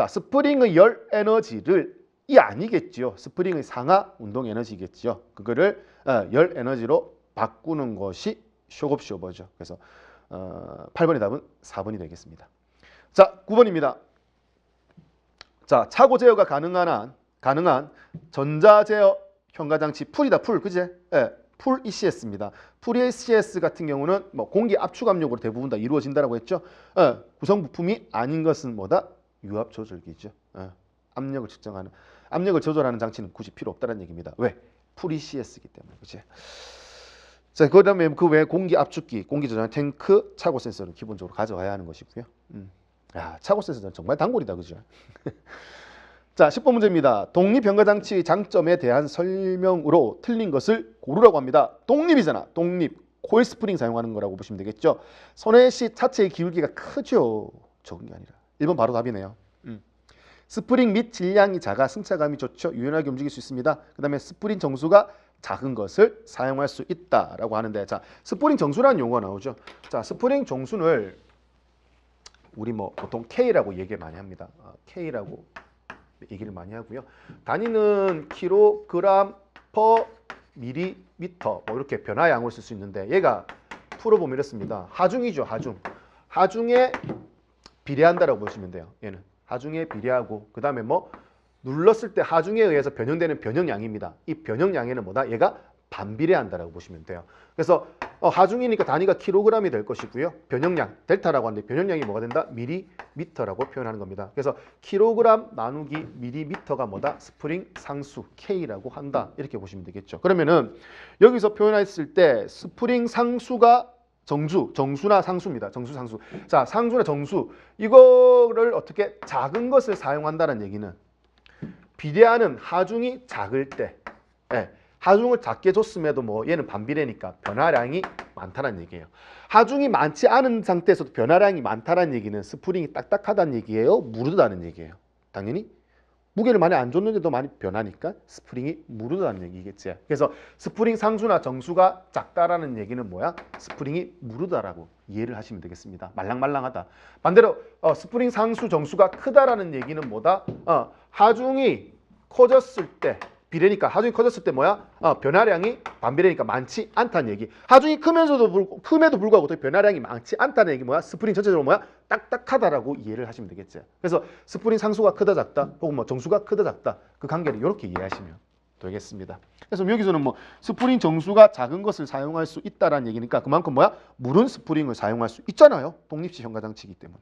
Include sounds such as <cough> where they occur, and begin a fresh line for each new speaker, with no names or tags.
자, 스프링의 열 에너지를 이 아니겠지요. 스프링의 상하 운동 에너지겠지요. 그거를 어, 열 에너지로 바꾸는 것이 쇼급쇼버죠. 그래서 어, 8번의 답은 4번이 되겠습니다. 자, 9번입니다. 자, 차고 제어가 가능한 한 가능한 전자 제어 현가 장치 풀이다 풀 그제? 예. 풀 ECS입니다. 풀 ECS 같은 경우는 뭐 공기 압축 압력으로 대부분 다 이루어진다라고 했죠. 예. 구성 부품이 아닌 것은 뭐다? 유압 조절기죠. 예. 압력을 측정하는 압력을 조절하는 장치는 굳이 필요 없다는 얘기입니다. 왜? 풀 ECS이기 때문에. 그렇지? 자, 그다음에 그 외에 공기 압축기, 공기 조절 탱크, 차고 센서를 기본적으로 가져와야 하는 것이고요. 음. 야, 차고 센서는 정말 단골이다, 그죠? <laughs> 자, 10번 문제입니다. 독립변가장치의 장점에 대한 설명으로 틀린 것을 고르라고 합니다. 독립이잖아. 독립. 코일 스프링 사용하는 거라고 보시면 되겠죠. 손해시 차체의 기울기가 크죠. 적은 게 아니라. 1번 바로 답이네요. 음. 스프링 및 질량이 작아 승차감이 좋죠. 유연하게 움직일 수 있습니다. 그 다음에 스프링 정수가 작은 것을 사용할 수 있다라고 하는데 자 스프링 정수라는 용어가 나오죠. 자 스프링 정수를 우리 뭐 보통 K라고 얘기 많이 합니다. 어, K라고 얘기를 많이 하고요. 단위는 킬로그램 퍼 밀리미터 뭐 이렇게 변화량을 쓸 수 있는데 얘가 풀어보면 이렇습니다. 하중이죠, 하중. 하중에 비례한다라고 보시면 돼요. 얘는 하중에 비례하고 그 다음에 뭐 눌렀을 때 하중에 의해서 변형되는 변형량입니다. 이 변형량에는 뭐다? 얘가 반비례한다라고 보시면 돼요. 그래서 어, 하중이니까 단위가 킬로그램이 될 것이고요. 변형량 델타라고 하는데 변형량이 뭐가 된다? 미리미터라고 표현하는 겁니다. 그래서 킬로그램 나누기 미리미터가 뭐다? 스프링 상수 K라고 한다. 이렇게 보시면 되겠죠. 그러면은 여기서 표현했을 때 스프링 상수가 정수, 정수나 상수입니다. 정수, 상수. 자, 상수나 정수. 이거를 어떻게 작은 것을 사용한다는 얘기는 비례하는 하중이 작을 때, 예, 하중을 작게 줬음에도 뭐 얘는 반비례니까 변화량이 많다는 얘기예요. 하중이 많지 않은 상태에서도 변화량이 많다는 얘기는 스프링이 딱딱하다는 얘기예요. 무르다는 얘기예요. 당연히 무게를 많이 안 줬는데도 많이 변하니까 스프링이 무르다는 얘기겠지. 그래서 스프링 상수나 정수가 작다라는 얘기는 뭐야? 스프링이 무르다라고 이해를 하시면 되겠습니다. 말랑말랑하다. 반대로 어, 스프링 상수 정수가 크다라는 얘기는 뭐다? 어, 하중이 커졌을 때 비례니까 하중이 커졌을 때 뭐야? 어, 변화량이 반비례니까 많지 않다는 얘기. 하중이 크면서도 불, 크에도 불구하고 또 변화량이 많지 않다는 얘기 뭐야? 스프링 전체적으로 뭐야? 딱딱하다라고 이해를 하시면 되겠지. 그래서 스프링 상수가 크다 작다 혹은 뭐 정수가 크다 작다 그 관계를 이렇게 이해하시면 되겠습니다. 그래서 여기서는 뭐 스프링 정수가 작은 것을 사용할 수 있다라는 얘기니까 그만큼 뭐야? 물은 스프링을 사용할 수 있잖아요. 독립식 현가장치이기 때문에.